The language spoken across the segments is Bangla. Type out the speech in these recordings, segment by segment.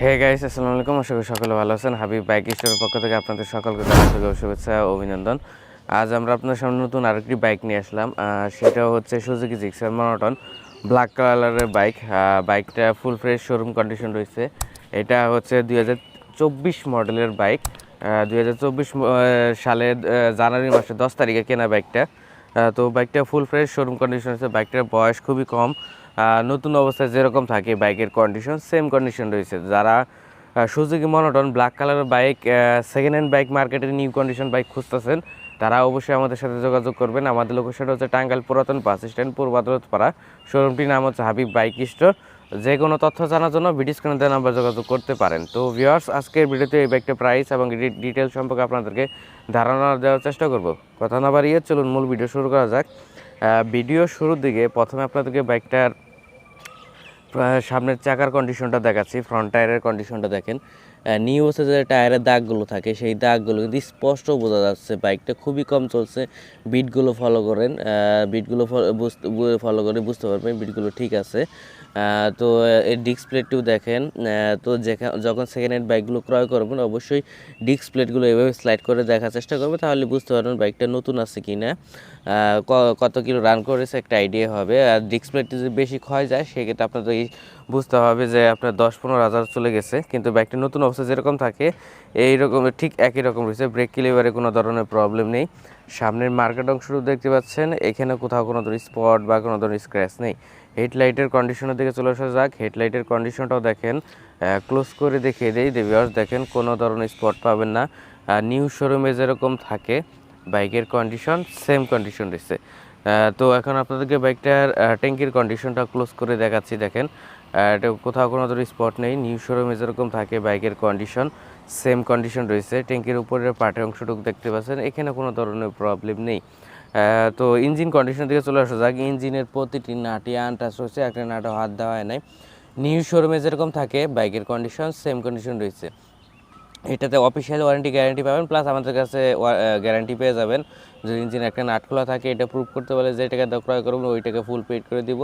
হে গাইস আসসালামু আলাইকুম আশা করি সকলে ভালো আছেন। হাবিব বাইক স্টোরের পক্ষ থেকে আপনাদের সকলকে শুভেচ্ছা অভিনন্দন। আজ আমরা আপনার সামনে নতুন আরেকটি বাইক নিয়ে আসলাম। সেটা হচ্ছে সুজুকি জিক্সার মনোটন ব্ল্যাক কালারের বাইক। বাইকটা ফুল ফ্রেশ শোরুম কন্ডিশন রয়েছে। এটা হচ্ছে দুই মডেলের বাইক। দুই সালের জানুয়ারি মাসের দশ তারিখে কেনা বাইকটা। তো বাইকটা ফুল ফ্রেশ শোরুম কন্ডিশন আছে বাইকটার বয়স খুবই কম। নতুন অবস্থায় যেরকম থাকে বাইকের কন্ডিশন সেম কন্ডিশন রয়েছে। যারা সুজুকি মনোটন ব্ল্যাক কালারের বাইক সেকেন্ড হ্যান্ড বাইক মার্কেটে নিউ কন্ডিশন বাইক খুঁজতেছেন, তারা অবশ্যই আমাদের সাথে যোগাযোগ করবেন। আমাদের লোকেশনটা হচ্ছে টাঙ্গাইল পুরাতন বাস স্ট্যান্ড পূর্বাদরত পাড়া শোরুমটির নাম হচ্ছে হাবিব বাইক স্টোর। যে কোনো তথ্য জানার জন্য ভিডিও স্ক্রিনে দেওয়া নাম্বার যোগাযোগ করতে পারেন। তো ভিওয়ার্স আজকের ভিডিওতে এই বাইকটার প্রাইস এবং ডিটেল সম্পর্কে আপনাদেরকে ধারণা দেওয়ার চেষ্টা করব। কথা না বাড়িয়ে চলুন, মূল ভিডিও শুরু করা যাক। ভিডিও শুরুর দিকে প্রথমে আপনাদেরকে বাইকটার সামনের চাকার কন্ডিশনটা দেখাচ্ছি ফ্রন্ট টায়ারের কন্ডিশনটা দেখেন। নিউ হচ্ছে যে টায়ারের দাগগুলো থাকে, সেই দাগগুলো কিন্তু স্পষ্ট বোঝা যাচ্ছে। বাইকটা খুবই কম চলছে। বিটগুলো ফলো করেন বিটগুলো ফলো করে বুঝতে পারবেন বিটগুলো ঠিক আছে। তো এই ডিস্ক প্লেটটিও দেখেন তো যেখা- যখন সেকেন্ড হ্যান্ড বাইকগুলো ক্রয় করবেন, অবশ্যই ডিস্ক প্লেটগুলো এভাবে স্লাইড করে দেখার চেষ্টা করবেন, তাহলে বুঝতে পারবেন বাইকটা নতুন আছে কি না কত কিলো রান করেছে, একটা আইডিয়া হবে। আর ডিস্ক প্লেটটি যদি বেশি ক্ষয় যায়, সেক্ষেত্রে আপনাদের এই বুঝতে হবে যে আপনার দশ পনেরো হাজার চলে গেছে, কিন্তু বাইকটি নতুন অবস্থা যেরকম থাকে এই রকম ঠিক একই রকম রয়েছে। ব্রেক ক্লিভারে কোনো ধরনের প্রবলেম নেই। সামনের মার্কেট অংশটুকু দেখতে পাচ্ছেন, এখানে কোথাও কোনো ধরনের স্পট বা কোনো ধরনের স্ক্র্যাচ নেই। হেডলাইটের কন্ডিশনের দিকে চলে আসা যাক। হেডলাইটের কন্ডিশনটাও দেখেন ক্লোজ করে দেখিয়ে দেই। দেবিয়ার্স দেখেন, কোনো ধরনের স্পট পাবেন না। নিউ শোরুমে যেরকম থাকে, বাইকের কন্ডিশন সেম কন্ডিশন রয়েছে। তো এখন আপনাদেরকে বাইকটার ট্যাঙ্কির কন্ডিশনটা ক্লোজ করে দেখাচ্ছি, দেখেন। এটা কোথাও কোনো ধরনের স্পট নেই। নিউ শোরুমে যেরকম থাকে বাইকের কন্ডিশন সেম কন্ডিশন রয়েছে। ট্যাঙ্কির উপরের পার্টের অংশটুকু দেখতে পাচ্ছেন। এখানে কোনো ধরনের প্রবলেম নেই। তো ইঞ্জিন কন্ডিশন থেকে চলে আসা যাক। ইঞ্জিনের প্রতিটি নাটি আনটাচ রয়েছে একটা নাটও হাত দেওয়া হয় নাই। নিউ শোরুমে যেরকম থাকে, বাইকের কন্ডিশন সেম কন্ডিশন রয়েছে। এটাতে অফিসিয়াল ওয়ারেন্টি গ্যারান্টি পাবেন। প্লাস আমাদের কাছে গ্যারান্টি পেয়ে যাবেন। যদি ইঞ্জিন একটা নাট খোলা থাকে, এটা প্রুভ করতে পারলে যে টাকা ক্রয় করবেন ওইটাকে ফুল পেড করে দিব।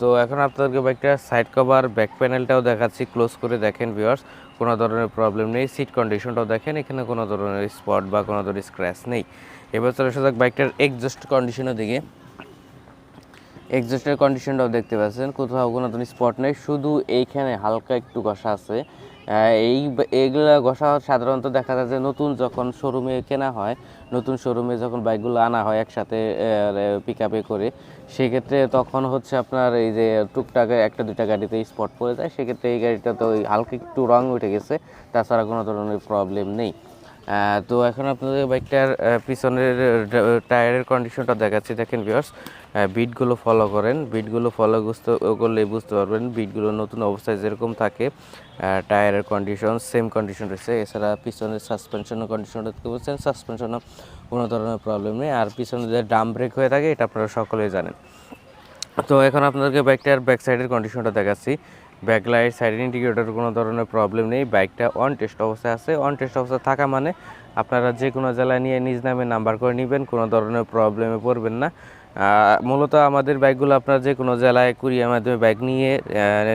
তো এখন আপনাদেরকে বাইকটা সাইড কভার ব্যাক প্যানেলটাও দেখাচ্ছি। ক্লোজ করে দেখেন ভিওয়ার্স কোনো ধরনের প্রবলেম নেই। সিট কন্ডিশনটাও দেখেন, এখানে কোনো ধরনের স্পট বা কোনো ধরনের স্ক্র্যাচ নেই। এবার চলে যাক বাইকটার এক্সজস্ট কন্ডিশনের দিকে। এক্সজস্টের কন্ডিশনটাও দেখতে পাচ্ছেন। কোথাও কোনো ধরনের স্পট নেই। শুধু এইখানে হালকা একটু ঘষা আছে। এই এইগুলা ঘষা সাধারণত দেখা যায় যে নতুন যখন শোরুমে কেনা হয়, নতুন শোরুমে যখন বাইকগুলো আনা হয় একসাথে পিক আপে করে, সেক্ষেত্রে তখন হচ্ছে আপনার এই যে টুকটাক একটা, দুইটা গাড়িতে স্পট পড়ে যায়। সেক্ষেত্রে এই গাড়িটা তো হালকা একটু রং উঠে গেছে। তাছাড়া কোনো ধরনের প্রবলেম নেই। তো এখন আপনাদের বাইকটার পিছনের টায়ারের কন্ডিশনটা দেখাচ্ছি। দেখেন ভিউয়ার্স বিটগুলো ফলো করেন। বিটগুলো ফলো বুঝতে করলে বুঝতে পারবেন বিটগুলো নতুন অবস্থায় যেরকম থাকে টায়ারের কন্ডিশন সেম কন্ডিশন রয়েছে। এছাড়া পিছনের সাসপেনশনের কন্ডিশনটা দেখতে পাচ্ছেন সাসপেনশনও কোনো ধরনের প্রবলেম নেই। আর পিছনে যে ডাম ব্রেক হয়ে থাকে, এটা আপনারা সকলেই জানেন। তো এখন আপনাদেরকে বাইকটার ব্যাক সাইডের কন্ডিশনটা দেখাচ্ছি। ব্যাক লাইট সাইড ইন্ডিকেটর কোনো ধরনের প্রবলেম নেই। বাইকটা অন টেস্ট অবস্থায় আছে। অন টেস্ট অবস্থায় থাকা মানে আপনারা যে কোনো জেলায় নিয়ে নিজ নামে নাম্বার করে নেবেন। কোনো ধরনের প্রবলেমে পড়বেন না। মূলত আমাদের বাইকগুলো আপনার যে কোনো জেলায় কুরিয়ার মাধ্যমে বাইক নিয়ে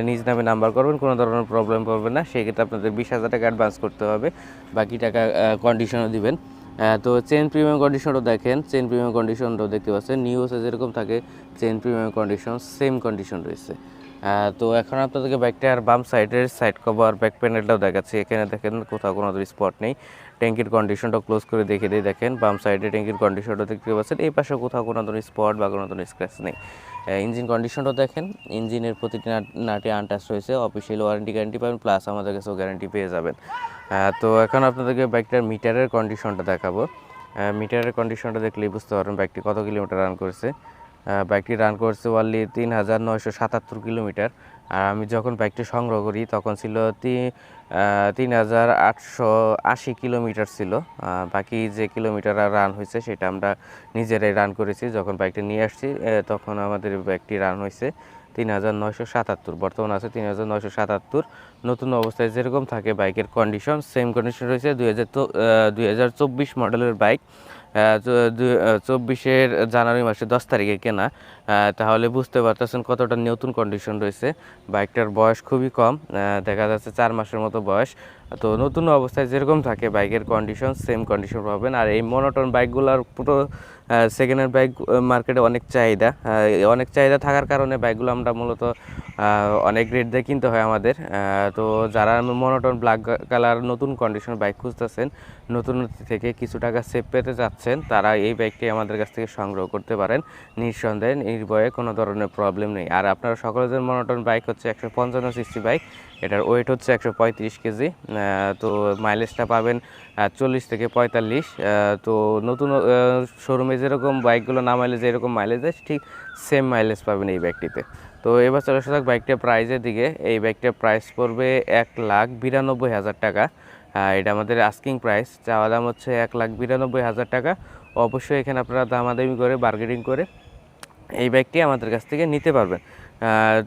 নিজ নামে নাম্বার করবেন, কোনো ধরনের প্রবলেম পড়বে না। সেক্ষেত্রে আপনাদের বিশ হাজার টাকা অ্যাডভান্স করতে হবে। বাকি টাকা কন্ডিশনও দিবেন। তো চেন প্রিমিয়াম কন্ডিশনও দেখেন। চেন প্রিমিয়াম কন্ডিশনটাও দেখতে পাচ্ছেন। নিউ হচ্ছে যেরকম থাকে chain premium condition same condition রয়েছে। তো এখন আপনাদেরকে বাইকটার বাম সাইডের সাইড কভার ব্যাক প্যানেলটাও দেখাচ্ছি। এখানে দেখেন কোথাও কোনো স্পট নেই। ট্যাঙ্কির কন্ডিশনটা ক্লোজ করে দেখে দিয়ে দেখেন। বাম সাইডে ট্যাঙ্কির কন্ডিশনটা দেখতে পাচ্ছেন। এই পাশে কোথাও কোনো ধরনের স্পট বা কোনো ধরনের স্ক্র্যাচ নেই। ইঞ্জিন কন্ডিশনটাও দেখেন। ইঞ্জিনের প্রতিটি নাট- নাটে আনটাচ রয়েছে। অফিসিয়াল ওয়ারেন্টি গ্যারান্টি পাবেন প্লাস আমাদের কাছেও গ্যারান্টি পেয়ে যাবেন। তো এখন আপনাদেরকে বাইকটার মিটারের কন্ডিশনটা দেখাবো। মিটারের কন্ডিশনটা দেখলেই বুঝতে পারবেন বাইকটি কত কিলোমিটার রান করেছে। বাইকটি রান করছে ওয়ানলি তিন হাজার নয়শো সাতাত্তর কিলোমিটার। আর আমি যখন বাইকটি সংগ্রহ করি, তখন ছিল তিন হাজার আটশো আশি কিলোমিটার ছিল। বাকি যে কিলোমিটার রান হয়েছে, সেটা আমরা নিজেরাই রান করেছি। যখন বাইকটি নিয়ে আসছি তখন আমাদের বাইকটি রান হয়েছে তিন হাজার নয়শো সাতাত্তর। বর্তমান আছে তিন হাজার নয়শো সাতাত্তর। নতুন অবস্থায় যেরকম থাকে বাইকের কন্ডিশন সেম কন্ডিশন রয়েছে দুই হাজার দুই হাজার চব্বিশ মডেলের বাইক চব্বিশের জানুয়ারি মাসে দশ তারিখে কেনা। তাহলে বুঝতে পারতেছেন কতটা নতুন কন্ডিশন রয়েছে। বাইকটার বয়স খুবই কম দেখা যাচ্ছে চার মাসের মতো বয়স। তো নতুন অবস্থায় যেরকম থাকে, বাইকের কন্ডিশন সেম কন্ডিশন পাবেন। আর এই মনোটন বাইকগুলোর পুরো সেকেন্ড হ্যান্ড বাইক মার্কেটে অনেক চাহিদা। অনেক চাহিদা থাকার কারণে বাইকগুলো আমরা মূলত অনেক রেট দিয়ে কিনতে হয় আমাদের। তো যারা মনোটন ব্ল্যাক কালার নতুন কন্ডিশন বাইক খুঁজতেছেন, নতুন থেকে কিছু টাকা সেভ পেতে চাচ্ছেন, তারা এই বাইকটি আমাদের কাছ থেকে সংগ্রহ করতে পারেন। নিঃসন্দেহে, নির্ভয়ে কোনো ধরনের প্রবলেম নেই। আর আপনারা সকলের মনোটন বাইক হচ্ছে একশো পঞ্চান্ন সিসি বাইক এটার ওয়েট হচ্ছে একশো পঁয়ত্রিশ কেজি। তো মাইলেজটা পাবেন চল্লিশ থেকে পঁয়তাল্লিশ। তো নতুন শোরুমে যেরকম বাইকগুলো না মাইলেজ এরকম মাইলেজ দেয়, ঠিক সেম মাইলেজ পাবেন এই ব্যাগটিতে তো এবার চলে আসা বাইকটার প্রাইজের দিকে। এই বাইকটার প্রাইস পড়বে এক লাখ বিরানব্বই হাজার টাকা। এটা আমাদের আস্কিং প্রাইস চাওয়া দাম হচ্ছে এক লাখ বিরানব্বই হাজার টাকা। অবশ্যই এখানে আপনারা দামাদামি করে বার্গেনিং করে এই বাইকটি আমাদের কাছ থেকে নিতে পারবেন।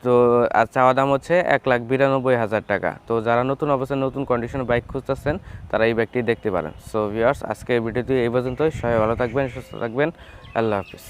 তো আর চাওয়া দাম হচ্ছে এক লাখ বিরানব্বই হাজার টাকা। তো যারা নতুন অবস্থায় নতুন কন্ডিশনের বাইক খুঁজতেছেন, তারা এই বাইকটি দেখতে পারেন। সো ভিউয়ার্স আজকের ভিডিওটি এই পর্যন্তই। সবাই ভালো থাকবেন, সুস্থ থাকবেন। আল্লাহ হাফিজ।